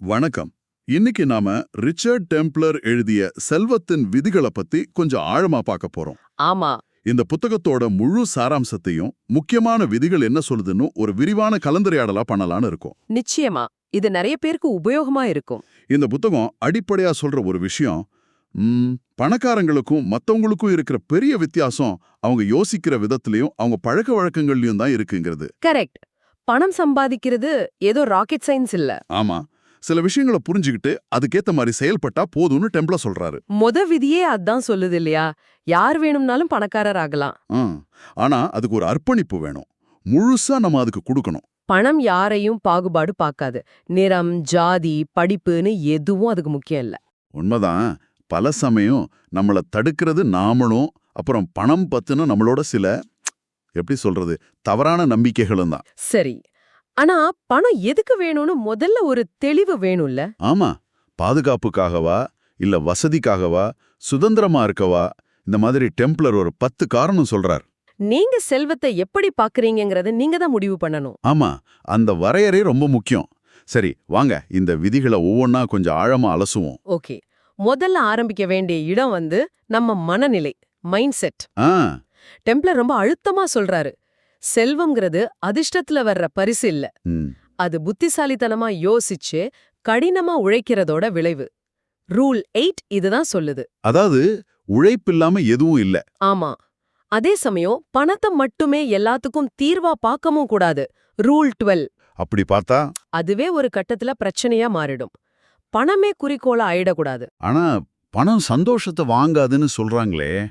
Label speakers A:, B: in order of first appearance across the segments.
A: வணக்கம். இன்னைக்கு நாம ரிச்சர்ட் டெம்ப்ளர் எழுதிய செல்வத்தின் விதிகளை பத்தி கொஞ்சம் ஆழமா பார்க்க போறோம்.
B: ஆமா.
A: இந்த புத்தகத்தோட முழு சாராம்சத்தையும் முக்கியமான விதிகள் என்ன சொல்லுதுன்னு ஒரு விரிவான கலந்துரையாடலா பண்ணலாம்னு இருக்கும்.
B: நிச்சயமா. இது நிறைய பேருக்கு உபயோகமா இருக்கும்.
A: இந்த புத்தகம் அடிப்படையா சொல்ற ஒரு விஷயம் பணக்காரங்களுக்கும் மத்தவங்களுக்கும் இருக்கிற பெரிய வித்தியாசம் அவங்க யோசிக்கிற விதத்திலையும் அவங்க பழக்க வழக்கங்கள்லயும் தான் இருக்குங்கிறது.
B: கரெக்ட். பணம் சம்பாதிக்கிறது ஏதோ ராக்கெட் சயின்ஸ் இல்ல.
A: ஆமா. சில விஷயங்களை புரிஞ்சுக்கிட்டு அதுக்கேத்த மாதிரி செயல்பட்டா போதும்னு டெம்ப்ளர் சொல்றாரு.
B: முத விதியே அதான் சொல்லுது இல்லையா? யார் வேணும்னாலும் பணக்காரர் ஆகலாம்.
A: ஆனா அதுக்கு ஒரு அர்ப்பணிப்பு வேணும். முழுசா நம்ம அதுக்கு கொடுக்கணும்.
B: பணம் யாரையும் பாகுபாடு பார்க்காது. நிறம் ஜாதி படிப்புன்னு எதுவும் அதுக்கு முக்கியம் இல்ல.
A: உண்மைதான். பல சமயம் நம்மள தடுக்கிறது நாமளும் அப்புறம் பணம் பத்தின நம்மளோட சில எப்படி சொல்றது தவறான நம்பிக்கைகளும் தான்.
B: சரி ஆனா பணம் எதுக்கு வேணும்னு முதல்ல ஒரு தெளிவு வேணும்ல?
A: ஆமா. பாதுகாப்புக்காகவா இல்ல வசதிக்காகவா சுதந்திரமா இருக்கவா இந்த மாதிரி டெம்ப்ளர் ஒரு பத்து காரணம் சொல்றார்.
B: நீங்க செல்வத்தை எப்படி பாக்குறீங்கங்கறத நீங்க தான் முடிவு பண்ணணும்.
A: ஆமா. அந்த வரையறை ரொம்ப முக்கியம். சரி வாங்க. இந்த விதிகளை ஒவ்வொன்னா கொஞ்சம் ஆழமா அலசுவோம்.
B: ஓகே. முதல்ல ஆரம்பிக்க வேண்டிய இடம் வந்து நம்ம மனநிலை மைண்ட் செட்.
A: ஆ.
B: டெம்ப்ளர் ரொம்ப அழுத்தமா சொல்றாரு. செல்வம்ங்கிறது அதிர்ஷ்டத்துல வர்ற பரிசு இல்ல. அது புத்திசாலித்தனமா யோசிச்சு கடினமா உழைக்கிறதோட விளைவு. ரூல் எயிட் இதுதான் சொல்லுது.
A: அதாவது உழைப்பில்லாம எதுவும் இல்ல.
B: ஆமா. அதே சமயம் பணத்தை மட்டுமே எல்லாத்துக்கும் தீர்வா பார்க்கவும் கூடாது. Rule twelve.
A: அப்படி பார்த்தா?
B: அதுவே ஒரு கட்டத்துல பிரச்சனையா மாறிடும். பணமே குறிக்கோளா ஆயிடக்கூடாது.
A: ஆனா பணம் சந்தோஷத்தை வாங்காதுன்னு சொல்றாங்களே.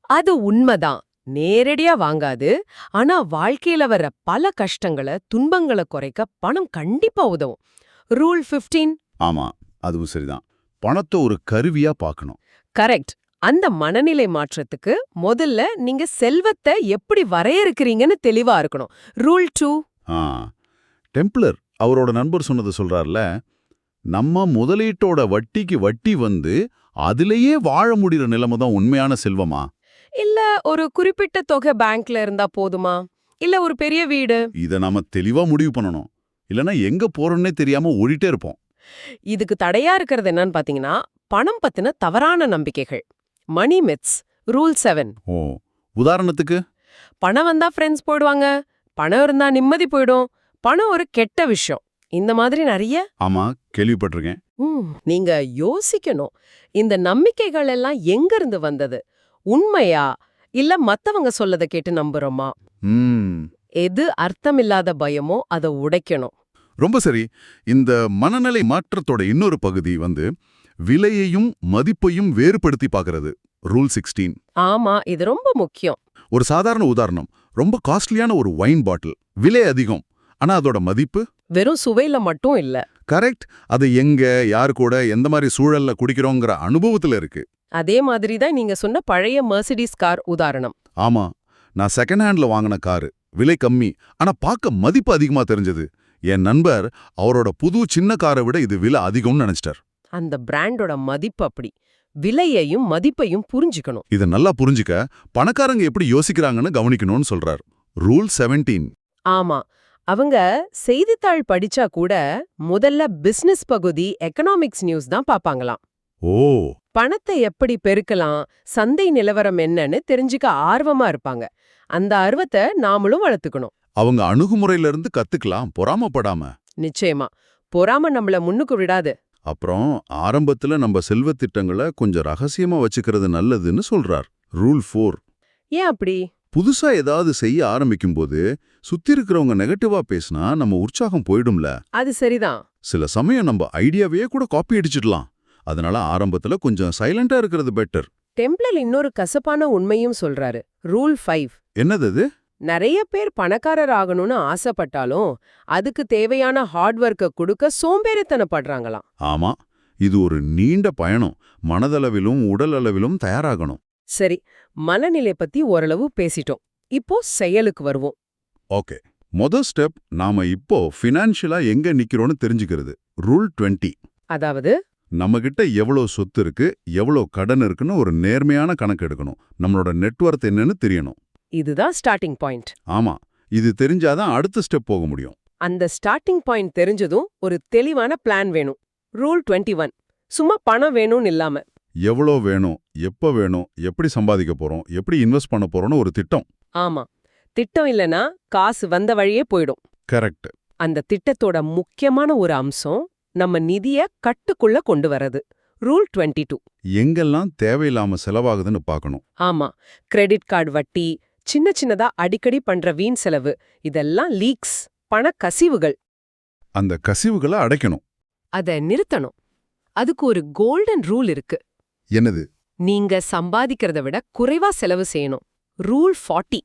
B: அது உண்மைதான். நேரடியா வாங்காது. ஆனா வாழ்க்கையில வர்ற பல கஷ்டங்களை துன்பங்களை குறைக்க பணம் கண்டிப்பா உதவும். ரூல் 15
A: ஆமா அதுவும் சரிதான். பணத்தை ஒரு கருவியா பார்க்கணும்.
B: கரெக்ட். அந்த மனநிலை மாற்றத்துக்கு முதல்ல நீங்க செல்வத்தை எப்படி வரையறுக்கிறீங்கன்னு தெளிவா இருக்கணும். Rule two.
A: ஆ டெம்ப்ளர் அவரோட நண்பர் சொன்னது சொல்றார்ல நம்ம முதலீட்டோட வட்டிக்கு வட்டி வந்து அதிலேயே வாழ முடிகிற நிலைமை தான் உண்மையான செல்வமா?
B: இல்ல ஒரு குறிப்பிட்ட தொகை பேங்க்ல இருந்தா போதுமா? இல்ல ஒரு பெரிய வீடு?
A: இதை நாம தெளிவா முடிவு பண்ணணும். இல்லனா எங்க போறோன்னே தெரியாம ஓடிட்டே இருப்போம்.
B: இதுக்கு தடையா இருக்கிறது என்னன்னு பாத்தீங்கன்னா பணம் பத்தின தவறான நம்பிக்கைகள். மணி மித்ஸ் ரூல் செவன்
A: ஓ உதாரணத்துக்கு?
B: பணம் வந்தா ஃப்ரெண்ட்ஸ் போயிடுவாங்க. பணம் இருந்தா நிம்மதி போயிடும். பணம் ஒரு கெட்ட விஷயம். இந்த மாதிரி நிறைய?
A: ஆமா கேள்விப்பட்டிருக்கேன்.
B: நீங்க யோசிக்கணும். இந்த நம்பிக்கைகள் எல்லாம் எங்க இருந்து வந்தது? உண்மையா? இல்ல மத்தவங்க சொல்லத கேட்டு நம்புறோமா? எது அர்த்தமில்லாத பயமோ அதை உடைக்கணும்.
A: ரொம்ப சரி. இந்த மனநிலை மாற்றத்தோட இன்னொரு பகுதி வந்து விலையையும் மதிப்பையும் வேறுபடுத்தி பார்க்கறது ரூல் சிக்ஸ்டீன்.
B: ஆமா இது ரொம்ப முக்கியம்.
A: ஒரு சாதாரண உதாரணம். ரொம்ப காஸ்ட்லியான ஒரு வைன் பாட்டில். விலை அதிகம். ஆனா அதோட மதிப்பு?
B: வெறும் சுவையில மட்டும் இல்ல.
A: கரெக்ட். அது எங்க யார் கூட எந்த மாதிரி சூழல்ல குடிக்கிறோங்கிற அனுபவத்துல இருக்கு.
B: அதே மாதிரி தான் நீங்க சொன்ன பழைய மெர்சிடிஸ் கார் உதாரணம்.
A: ஆமா. நான் செகண்ட் ஹேண்ட்ல வாங்கின காரு. விலை கம்மி. ஆனா பார்க்க மதிப்பு அதிகமா தெரிஞ்சது. என் நண்பர் அவரோட புது சின்ன காரை விட இது விலை அதிகம்னு நினைச்சிட்டார்.
B: அந்த பிராண்டோட மதிப்பு அப்படி. விலையையும் மதிப்பையும் புரிஞ்சுக்கணும்.
A: இதை நல்லா புரிஞ்சுக்க பணக்காரங்க எப்படி யோசிக்கிறாங்கன்னு கவனிக்கணும்னு சொல்றார். Rule seventeen.
B: ஆமா. அவங்க செய்தித்தாள் படிச்சா கூட முதல்ல பிசினஸ் பகுதி எக்கனாமிக்ஸ் நியூஸ் தான் பாப்பாங்களாம்.
A: ஓ.
B: பணத்தை எப்படி பெருக்கலாம் சந்தை நிலவரம் என்னன்னு தெரிஞ்சுக்க ஆர்வமா இருப்பாங்க. அந்த ஆர்வத்தை நாமளும் வளர்த்துக்கணும்.
A: அவங்க அணுகுமுறையில இருந்து கத்துக்கலாம் பொறாமப்படாம.
B: நிச்சயமா. பொறாம நம்மள முன்னுக்கு விடாது.
A: அப்புறம் ஆரம்பத்துல நம்ம செல்வத் திட்டங்களை கொஞ்சம் ரகசியமா வச்சுக்கிறது நல்லதுன்னு சொல்றார். Rule four.
B: ஏன் அப்படி?
A: புதுசா ஏதாவது செய்ய ஆரம்பிக்கும்போது சுத்தி இருக்கிறவங்க நெகட்டிவா பேசினா நம்ம உற்சாகம் போயிடும்ல.
B: அது சரிதான்.
A: சில சமயம் நம்ம ஐடியாவையே கூட காப்பி அடிச்சிடலாம். அதனால ஆரம்பத்துல கொஞ்சம் சைலண்டா இருக்கிறது பெட்டர்
B: டெம்ப்ளர் இன்னொரு கசப்பான உண்மையும் சொல்றாரு. Rule five.
A: என்னது அது?
B: நிறைய பேர் பணக்காரர் ஆகணும்னு ஆசைப்பட்டாலும் அதுக்கு தேவையான ஹார்ட் ஒர்க்கை கொடுக்க சோம்பேறித்தனப்படுறாங்களாம்.
A: ஆமா இது ஒரு நீண்ட பயணம். மனதளவிலும் உடல் அளவிலும் தயாராகணும்.
B: சரி மனநிலை பத்தி ஓரளவு பேசிட்டோம். இப்போ செயலுக்கு வருவோம்.
A: ஓகே. மொதல் ஸ்டெப் நாம இப்போ ஃபினான்ஷியலா எங்க நிக்கிறோம்னு தெரிஞ்சுக்கிறது. ரூல் 20
B: அதாவது?
A: நம்மகிட்ட எவ்வளோ சொத்து இருக்கு எவ்வளோ கடன் இருக்குன்னு ஒரு நேர்மையான கணக்கு எடுக்கணும். நம்மளோட நெட்வொர்த் என்னன்னு தெரியணும்.
B: இதுதான் ஸ்டார்டிங் பாயிண்ட்.
A: ஆமா. இது தெரிஞ்சாதான் அடுத்த ஸ்டெப் போக முடியும்.
B: அந்த ஸ்டார்டிங் பாயிண்ட் தெரிஞ்சதும் ஒரு தெளிவான பிளான் வேணும். Rule twenty one. சும்மா பணம் வேணும்னு இல்லாம.
A: எவ்வளோ வேணும் எப்ப வேணும் எப்படி சம்பாதிக்க போறோம் எப்படி இன்வெஸ்ட் பண்ண போறோம்னு ஒரு திட்டம்.
B: ஆமா. திட்டம் இல்லனா காசு வந்த வழியே போயிடும்.
A: கரெக்ட்.
B: அந்த திட்டத்தோட முக்கியமான ஒரு அம்சம் நம்ம நிதிய கட்டுக்குள்ள கொண்டு வரது ரூல் டுவெண்ட்டி டூ.
A: எங்கெல்லாம் தேவையில்லாம செலவாகுதுன்னு பார்க்கணும்.
B: ஆமா. கிரெடிட் கார்டு வட்டி சின்ன சின்னதா அடிக்கடி பண்ற வீண் செலவு இதெல்லாம் லீக்ஸ் பண கசிவுகள்.
A: அந்த கசிவுகளை அடைக்கணும்.
B: அத நிறுத்தணும். அதுக்கு ஒரு கோல்டன் ரூல் இருக்கு.
A: என்னது?
B: நீங்க சம்பாதிக்கிறத விட குறைவா செலவு செய்யணும். Rule forty.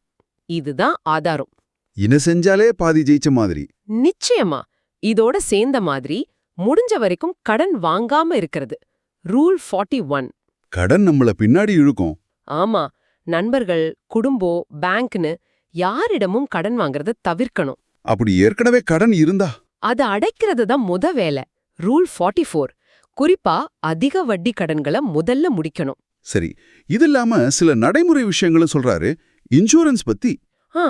B: இதுதான் ஆதாரம்.
A: இன செஞ்சாலே பாதி ஜெயிச்ச மாதிரி.
B: நிச்சயமா. இதோட சேர்ந்த மாதிரி முடிஞ்ச வரைக்கும் கடன் வாங்காம இருக்கிறது. Rule forty one.
A: கடன் நம்மள பின்னாடி இழுக்கும்.
B: ஆமா. நண்பர்கள் குடும்பம் பேங்க்னு யாரிடமும் கடன் வாங்குறத தவிர்க்கணும்.
A: அப்படி ஏற்கனவே கடன் இருந்தா?
B: அது அடைக்கிறது தான் முத வேலை. Rule forty four. குறிப்பா அதிக வட்டி கடன்களை முதல்ல முடிக்கணும்.
A: சரி இது இல்லாம சில நடைமுறை விஷயங்களும் சொல்றாரு. இன்சூரன்ஸ் பத்தி?
B: ஆ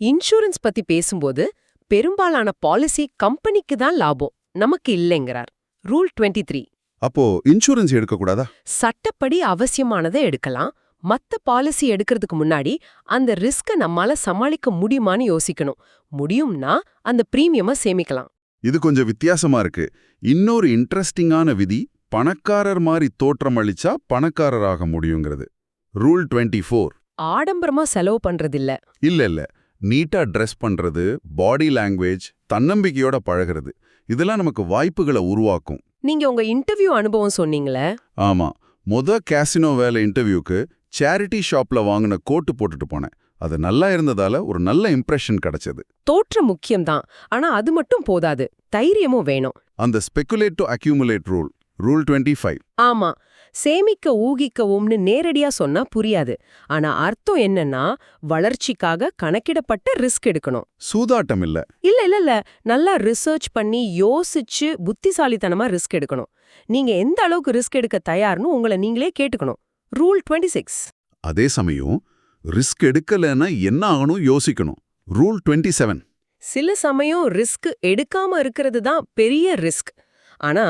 B: இன்சூரன்ஸ் பத்தி பேசும்போது பெரும்பாலான பாலிசி கம்பெனிக்கு தான் லாபம் நமக்கு இல்லைங்கிறார். Rule twenty three.
A: அப்போ இன்சூரன்ஸ் எடுக்க கூடாதா
B: சட்டப்படி அவசியமானதை எடுக்கலாம். மத்த பாலிசி எடுக்கிறதுக்கு முன்னாடி அந்த ரிஸ்க நம்மால சமாளிக்க முடியுமான்னு யோசிக்கணும். முடியும்னா அந்த பிரீமியம சேமிக்கலாம்.
A: இது கொஞ்சம் வித்தியாசமா இருக்கு. இன்னொரு இன்ட்ரெஸ்டிங்கான விதி பணக்காரர் மாதிரி தோற்றம் அளிச்சா பணக்காரராக முடியுங்கிறது. ரூல் டுவெண்ட்டி ஃபோர்
B: ஆடம்பரமா செலவு பண்றதில்ல.
A: இல்ல இல்ல. நீட்டா ட்ரெஸ் பண்றது பாடி லாங்குவேஜ் தன்னம்பிக்கையோட பழகிறது. இதெல்லாம் நமக்கு வாய்ப்புகளை உருவாக்கும்.
B: நீங்க உங்க இன்டர்வியூ அனுபவம் சொன்னீங்களே?
A: ஆமா. முத கேசினோ வேலை இன்டர்வியூக்கு சேரிட்டி ஷாப்ல வாங்கின கோட்டு போட்டுட்டு போனேன். அது நல்லா இருந்ததால ஒரு நல்ல இம்ப்ரெஷன் கிடைச்சது.
B: தோற்றம் முக்கியம்தான். ஆனா அது மட்டும் போதாது. தைரியமும் வேணும்.
A: அந்த speculate to accumulate rule rule twenty five
B: ஆமா. சேமிக்க ஊகிக்கவும்னு நேரடியா சொன்னா புரியாது. ஆனா அர்த்தம் என்னன்னா வளர்ச்சிக்காக கணக்கிடப்பட்ட ரிஸ்க் எடுக்கணும்.
A: சூதாட்டம் இல்ல.
B: இல்ல இல்ல இல்ல. நல்லா ரிசர்ச் பண்ணி யோசிச்சு புத்திசாலித்தனமா ரிஸ்க் எடுக்கணும். நீங்க எந்த அளவுக்கு ரிஸ்க் எடுக்க தயார்னு உங்களை நீங்களே கேட்டுக்கணும். ரூல் டுவெண்ட்டி சிக்ஸ்
A: அதே சமயம் ரிஸ்க் எடுக்கலைன்னா என்ன ஆகணும் யோசிக்கணும். ரூல் டுவெண்ட்டி செவன்
B: சில சமயம் ரிஸ்க் எடுக்காம இருக்கிறது தான் பெரிய ரிஸ்க் ஆனா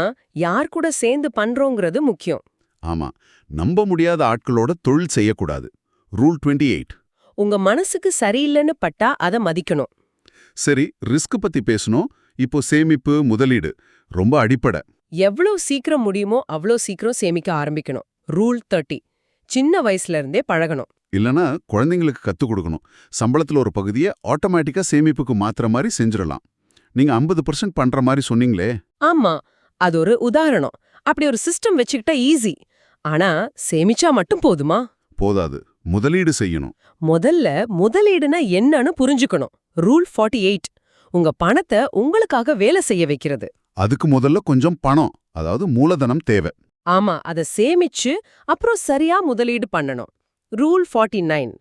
B: யார் கூட சேர்ந்து பண்றோங்கிறது முக்கியம்.
A: ஆமா நம்ப முடியாத ஆட்களோட தொழில் செய்யக்கூடாது. ரூல் டுவெண்ட்டி எயிட்
B: உங்க மனசுக்கு சரியில்லைன்னு பட்டா அதை மதிக்கணும்.
A: சரி ரிஸ்க் பத்தி பேசணும். இப்போ சேமிப்பு முதலீடு ரொம்ப அடிப்படை.
B: எவ்வளவு சீக்கிரம் முடியுமோ அவ்வளோ சீக்கிரம் சேமிக்க ஆரம்பிக்கணும். ரூல் தேர்ட்டி சின்ன வயசுல இருந்தே பழகணும்.
A: இல்லனா குழந்தைங்களுக்கு கத்துக் கொடுக்கணும். சம்பளத்துல ஒரு பகுதியை ஆட்டோமேட்டிக்கா சேமிப்புக்கு மாத்துற மாதிரி செஞ்சிடலாம். நீங்க ஐம்பது பர்சன்ட் பண்ற மாதிரி சொன்னீங்களே.
B: ஆமா. அது ஒரு உதாரணம். அப்படி ஒரு சிஸ்டம் வச்சுக்கிட்டா ஈஸி ஆனா சேமிச்சா மட்டும் போதுமா?
A: போதாது. முதலீடு செய்யணும்.
B: முதல்ல முதலீடுனா என்னன்னு புரிஞ்சுக்கணும். ரூல் ஃபார்ட்டி எயிட் உங்க பணத்தை உங்களுக்காக வேலை செய்ய வைக்கிறது.
A: அதுக்கு முதல்ல கொஞ்சம் பணம். அதாவது மூலதனம் தேவை.
B: ஆமா. அதை சேமிச்சு அப்புறம் சரியா முதலீடு பண்ணணும். ரூல் ஃபார்ட்டி நைன்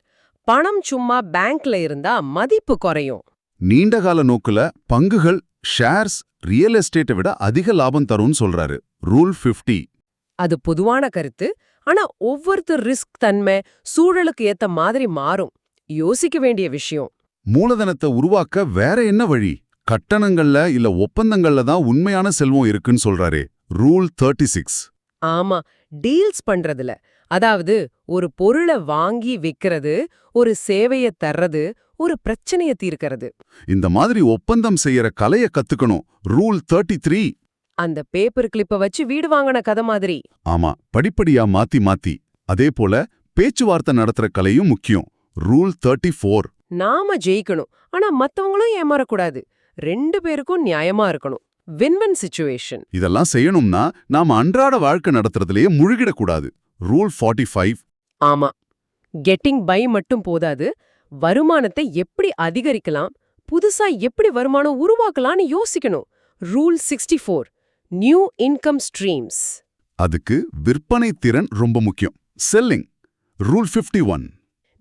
B: பணம் சும்மா பேங்க்ல இருந்தா மதிப்பு குறையும்.
A: நீண்டகால நோக்குல பங்குகள் ஷேர்ஸ் ரியல் எஸ்டேட்டை விட அதிக லாபம் தரும்னு சொல்றாரு. ரூல் 50
B: அது பொதுவான கருத்து. ஆனா ஒவ்வொருத்தர் ரிஸ்க் தன்மை சூழலுக்கு ஏத்த மாதிரி மாறும். யோசிக்க வேண்டிய விஷயம்.
A: மூலதனத்தை உருவாக்க வேற என்ன வழி? கட்டணங்கள்ல இல்ல ஒப்பந்தங்கள்ல தான் உண்மையான செல்வம் இருக்குன்னு சொல்றாரே. Rule 36 six.
B: ஆமா டீல்ஸ் பண்றதுல. அதாவது ஒரு பொருளை வாங்கி விக்கிறது ஒரு சேவைய தர்றது ஒரு பிரச்சனைய தீர்க்கறது.
A: இந்த மாதிரி ஒப்பந்தம் செய்யற கலைய கத்துக்கணும். ரூல் 33 த்ரீ
B: அந்த பேப்பர் கிளிப்ப வச்சு வீடு வாங்கின கதை மாதிரி.
A: ஆமா படிப்படியா மாத்தி மாத்தி. அதே போல பேச்சுவார்த்தை நடத்துற கலையும் முக்கியம். ரூல் 34 ஃபோர்
B: நாம ஜெயிக்கணும். ஆனா மத்தவங்களும் ஏமாறக்கூடாது. ரெண்டு பேருக்கும் நியாயமா இருக்கணும். வின் வின் சுச்சுவேஷன்
A: இதெல்லாம் செய்யணும்னா நாம அன்றாட வாழ்க்கை நடத்துறதுலயே முழுகிடக்கூடாது. ரூல் 45 ஃபைவ்
B: ஆமா. கெட்டிங் பை மட்டும் போதாது. வருமானத்தை எப்படி அதிகரிக்கலாம்? புதுசா எப்படி வருமானம் உருவாக்கலாம்னு யோசிக்கணும். Rule sixty four new income streams
A: அதுக்கு விற்பனை திறன் ரொம்ப முக்கியம். செல்லிங் ரூல் 51 ஒன்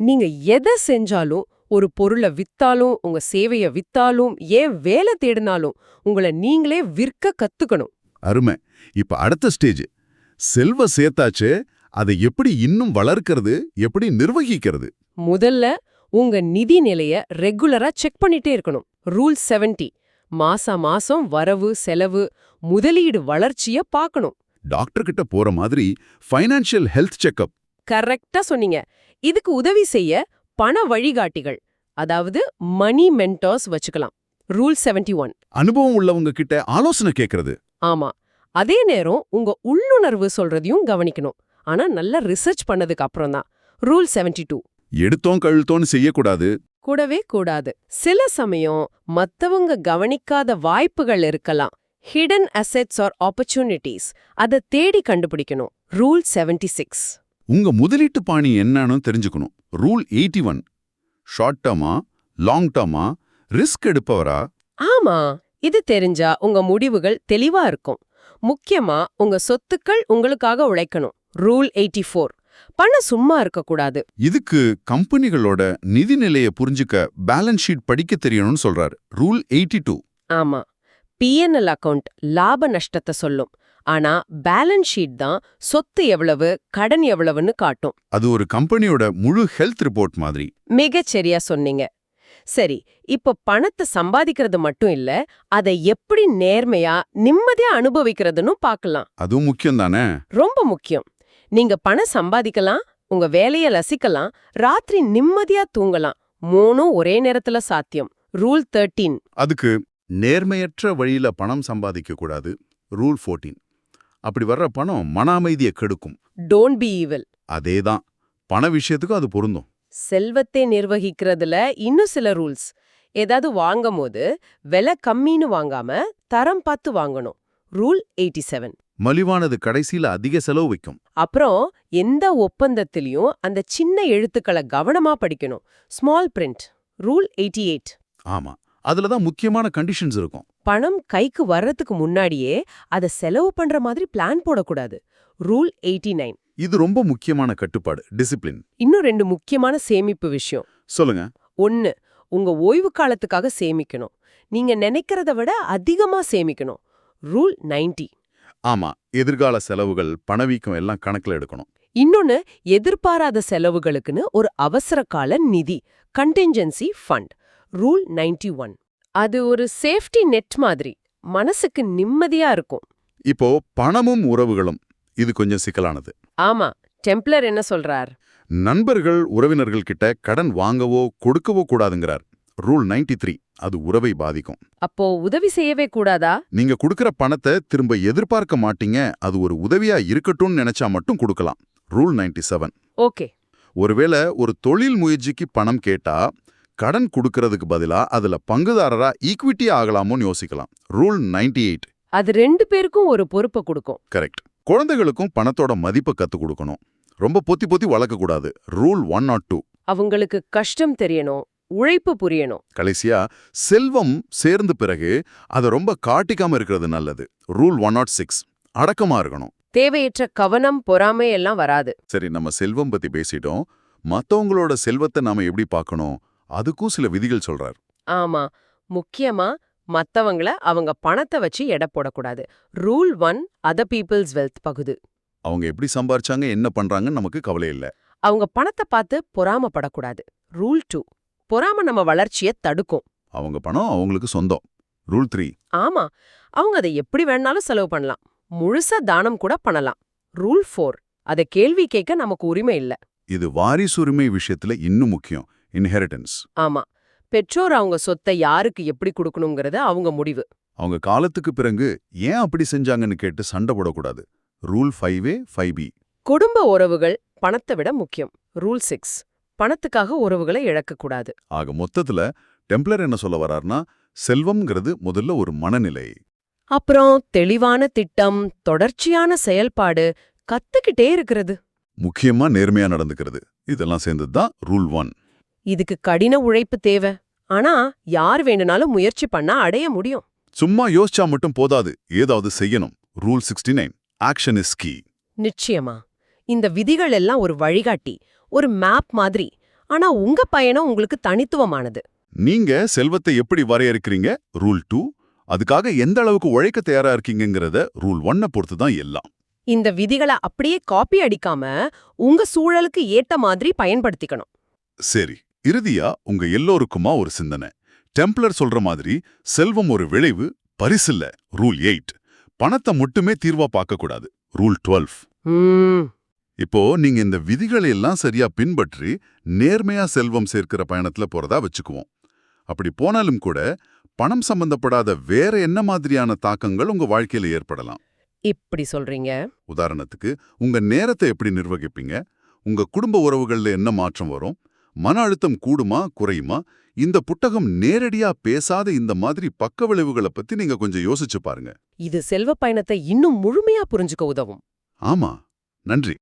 B: நீங்க எதை செஞ்சாலும் ஒரு பொருளை வித்தாலும் உங்க சேவைய வித்தாலும் ஏன் வேலை தேடினாலும் உங்களை நீங்களே விற்க கத்துக்கணும்.
A: அருமை. இப்ப அடுத்த ஸ்டேஜ் செல்வ சேர்த்தாச்சு அதை எப்படி இன்னும் வளர்க்கறது எப்படி நிர்வகிக்கிறது?
B: முதல்ல உங்க நிதி நிலைய ரெகுலரா செக் பண்ணிட்டே இருக்கணும். ரூல் 70 மாசா மாசம் வரவு செலவு முதலீடு வளர்ச்சிய பார்க்கணும்
A: டாக்டர் கிட்ட போற மாதிரி ஃபைனான்ஷியல் ஹெல்த் செக்கப்.
B: கரெக்டா சொன்னீங்க. இதுக்கு உதவி செய்ய பண வழிகாட்டிகள் அதாவது மணி மென்டார்ஸ் வச்சுக்கலாம். Rule 71 one.
A: அனுபவம் உள்ளவங்க கிட்ட ஆலோசனை கேக்குறது.
B: ஆமா. அதே நேரம் உங்க உள்ளுணர்வு சொல்றதையும் கவனிக்கணும். ஆனா நல்லா ரிசர்ச் பண்ணதுக்கு அப்புறம் தான். ரூல் 72 டூ
A: எடுத்தோம் கழுத்தோன்னு செய்யக்கூடாது.
B: கூடவே கூடாது. சில சமயம் மத்தவங்க கவனிக்காத வாய்ப்புகள் இருக்கலாம். ஹிடன் அசெட்ஸ் ஆர் ஆப்பர்ச்சுனிட்டிஸ் அதை தேடி கண்டுபிடிக்கணும். ரூல் 76 சிக்ஸ்
A: உங்க முதலீட்டு பாணி என்னன்னு தெரிஞ்சுக்கணும். ரூல் எயிட்டி ஒன் ஷார்ட் டேர்மா லாங் டேர்மா ரிஸ்க் எடுப்பவரா?
B: ஆமா. இது தெரிஞ்சா உங்க முடிவுகள் தெளிவா இருக்கும். முக்கியமா உங்க சொத்துக்கள் உங்களுக்காக உழைக்கணும். Rule 84 four. பணம் சும்மா இருக்கக்கூடாது.
A: இதுக்கு கம்பெனிகளோட நிதி நிலையை புரிஞ்சுக்க பேலன்ஸ் ஷீட் படிக்க தெரியணும்னு சொல்றாரு. Rule eighty two.
B: ஆமா. பிஎன்எல் அக்கவுண்ட் லாப நஷ்டத்தை சொல்லும். ஆனா பேலன்ஸ் ஷீட் தான் சொத்து எவ்வளவு கடன் எவ்வளவுன்னு காட்டும்.
A: அது ஒரு கம்பெனியோட முழு ஹெல்த் ரிப்போர்ட் மாதிரி.
B: மிகச் சரியா சொன்னீங்க. சரி இப்போ பணத்தை சம்பாதிக்கிறது மட்டும் இல்ல அதை எப்படி நேர்மையா நிம்மதியா அனுபவிக்கிறதுன்னு பார்க்கலாம்.
A: அதுவும் முக்கியம் தானே?
B: ரொம்ப முக்கியம். நீங்க பணம் சம்பாதிக்கலாம் உங்க வேலைய ரசிக்கலாம் ராத்திரி நிம்மதியா தூங்கலாம். மூணும் ஒரே நேரத்துல சாத்தியம். ரூல் 13
A: அதுக்கு நேர்மையற்ற வழியில பணம் சம்பாதிக்க கூடாது. ரூல் 14 அப்படி வர்ற பணம் மன அமைதியை கெடுக்கும்.
B: டோன்ட் பி ஈவில்
A: அதேதான். பண விஷயத்துக்கும் அது பொருந்தும்.
B: செல்வத்தை நிர்வகிக்கிறதுல இன்னும் சில ரூல்ஸ். ஏதாவது வாங்கும்போது விலை கம்மின்னு வாங்காம தரம் பார்த்து வாங்கணும். Rule 87 seven.
A: மலிவானது கடைசியில அதிக செலவு வைக்கும்.
B: அப்புறம் எந்த ஒப்பந்தத்திலையும் அந்த சின்ன எழுத்துக்களை கவனமா படிக்கணும். ஸ்மால் பிரிண்ட் ரூல் 88 எயிட்
A: ஆமா அதுல தான் முக்கியமான கண்டிஷன்ஸ் இருக்கும்.
B: பணம் கைக்கு வர்றதுக்கு முன்னாடியே அதை செலவு பண்ற மாதிரி பிளான் போடக்கூடாது. ரூல் 89 நைன்
A: இது ரொம்ப முக்கியமான கட்டுப்பாடு டிசிப்ளின்
B: இன்னும் ரெண்டு முக்கியமான சேமிப்பு விஷயம்.
A: சொல்லுங்க.
B: ஒன்னு உங்க ஓய்வு காலத்துக்காக சேமிக்கணும். நீங்க நினைக்கிறத விட அதிகமா சேமிக்கணும். ரூல் 90
A: ஆமா எதிர்கால செலவுகள் பணவீக்கம் எல்லாம் கணக்குல எடுக்கணும்.
B: இன்னொன்னு எதிர்பாராத செலவுகளுக்குன்னு ஒரு அவசர கால நிதி கண்டின்ஜென்சி ஃபண்ட் ரூல் 91 ஒன் அது ஒரு சேஃப்டி நெட் மாதிரி மனசுக்கு நிம்மதியா இருக்கும்.
A: இப்போ பணமும் உறவுகளும் இது கொஞ்சம் சிக்கலானது.
B: ஆமா டெம்ப்ளர் என்ன சொல்றார்?
A: நண்பர்கள் உறவினர்கள் கிட்ட கடன் வாங்கவோ கொடுக்கவோ கூடாதுங்கிறார். ரூல் 93 த்ரீ அது உறவை பாதிக்கும்.
B: அப்போ உதவி செய்யவே கூடாதா?
A: நீங்க கொடுக்கிற பணத்தை திரும்ப எதிர்பார்க்க மாட்டீங்க அது ஒரு உதவியா இருக்கட்டும்னு நினைச்சா மட்டும் கொடுக்கலாம். Rule 97 seven
B: okay.
A: ஒருவேளை ஒரு தொழில் முயற்சிக்கு பணம் கேட்டா கடன் கொடுக்கறதுக்கு பதிலா அதுல பங்குதாரரா ஈக்விட்டி ஆகலாமோன்னு யோசிக்கலாம். ரூல் 98 எயிட்
B: அது ரெண்டு பேருக்கும் ஒரு பொறுப்பை கொடுக்கும்.
A: கரெக்ட். குழந்தைகளுக்கும் பணத்தோட மதிப்பை கத்துக் கொடுக்கணும். ரொம்ப பொத்தி பொத்தி வளர்க்கக்கூடாது ரூல் ஒன் நாட் டூ.
B: அவங்களுக்கு கஷ்டம் தெரியணும். உழைப்பு புரியணும்.
A: கடைசியா செல்வம் சேர்ந்த பிறகு அதை ரொம்ப காட்டிக்காம இருக்கிறது நல்லது. ரூல் ஒன் நாட் சிக்ஸ் அடக்கமா இருக்கணும்.
B: தேவையற்ற கவனம் பொறாமை எல்லாம் வராது.
A: சரி நம்ம செல்வம் பத்தி பேசிட்டோம். மத்தவங்களோட செல்வத்தை நாம எப்படி பார்க்கணும்? அதுக்கும் சில விதிகள் சொல்றார்.
B: ஆமா. முக்கியமா மத்தவங்கள அவங்க பணத்தை வச்சு எடை போடக்கூடாது. Rule one other people's wealth பகுது.
A: அவங்க எப்படி சம்பாரிச்சாங்க என்ன பண்றாங்கன்னு நமக்கு கவலை இல்ல.
B: அவங்க பணத்தை பார்த்து பொறாமப்படக்கூடாது. ரூல் டூ பொறாம நம்ம வளர்ச்சியை தடுக்கும்.
A: அவங்க பணம் அவங்களுக்கு சொந்தம். Rule three.
B: ஆமா. அவங்க அதை எப்படி வேணாலும் செலவு பண்ணலாம். முழுசா தானம் கூட பண்ணலாம். Rule four. அதை கேள்வி கேட்க நமக்கு உரிமை இல்ல.
A: இது வாரிசுரிமை விஷயத்துல இன்னும் முக்கியம். இன்ஹெரிட்டன்ஸ்
B: ஆமா. பெற்றோர் அவங்க சொத்தை யாருக்கு எப்படி கொடுக்கணுங்கிறது அவங்க முடிவு.
A: அவங்க காலத்துக்கு பிறகு ஏன் அப்படி செஞ்சாங்கன்னு கேட்டு சண்டை போடக்கூடாது. Rule five A five B.
B: குடும்ப உறவுகள் பணத்தை விட முக்கியம். Rule six. பணத்துக்காக உறவுகளை இழக்கக்கூடாது.
A: ஆக மொத்தத்துல டெம்ப்ளர் என்ன சொல்ல வர்றாருன்னா செல்வம்ங்கிறது முதல்ல ஒரு மனநிலை.
B: அப்புறம் தெளிவான திட்டம் தொடர்ச்சியான செயல்பாடு கத்துக்கிட்டே இருக்கிறது.
A: முக்கியமா நேர்மையா நடந்துக்கிறது. இதெல்லாம் சேர்ந்தது தான் ரூல் ஒன்.
B: இதுக்கு கடின உழைப்பு தேவை. ஆனா யார் வேணும்னாலும் முயற்சி பண்ணா அடைய முடியும்.
A: சும்மா யோசிச்சா மட்டும் போதாது. ஏதாவது செய்யணும். Rule sixty nine. Action is key.
B: நிச்சயமா. இந்த விதிகள் எல்லாம் ஒரு வழிகாட்டி ஒரு மேப் மாதிரி. ஆனா உங்க பயணம் உங்களுக்கு தனித்துவமானது.
A: நீங்க செல்வத்தை எப்படி வரையறுக்கிறீங்க? ரூல் டூ அதுக்காக எந்த அளவுக்கு உழைக்க தயாரா இருக்கீங்கங்கிறத ரூல் ஒன்னை பொறுத்து தான் எல்லாம்.
B: இந்த விதிகளை அப்படியே காப்பி அடிக்காம உங்க சூழலுக்கு ஏத்த மாதிரி பயன்படுத்திக்கணும்.
A: சரி இறுதியா உங்க எல்லோருக்குமா ஒரு சிந்தனை. டெம்ப்ளர் சொல்ற மாதிரி செல்வம் ஒரு விளைவு பரிசில்ல ரூல் எயிட் பணத்தை மட்டுமே தீர்வா பார்க்க கூடாது ரூல் டுவெல்
B: ம்.
A: இப்போ நீங்க இந்த விதிகளை எல்லாம் சரியா பின்பற்றி நேர்மையா செல்வம் சேர்க்கிற பயணத்துல போறதா வச்சுக்குவோம். அப்படி போனாலும் கூட பணம் சம்பந்தப்படாத வேற என்ன மாதிரியான தாக்கங்கள் உங்க வாழ்க்கையில ஏற்படலாம்?
B: இப்படி சொல்றீங்க.
A: உதாரணத்துக்கு உங்க நேரத்தை எப்படி நிர்வகிப்பீங்க? உங்க குடும்ப உறவுகள்ல என்ன மாற்றம் வரும்? மன அழுத்தம் கூடுமா குறையுமா? இந்த புத்தகம் நேரடியா பேசாத இந்த மாதிரி பக்க விளைவுகளை பத்தி நீங்க கொஞ்சம் யோசிச்சு பாருங்க.
B: இது செல்வ பயணத்தை இன்னும் முழுமையா புரிஞ்சுக்க உதவும்.
A: ஆமா. நன்றி.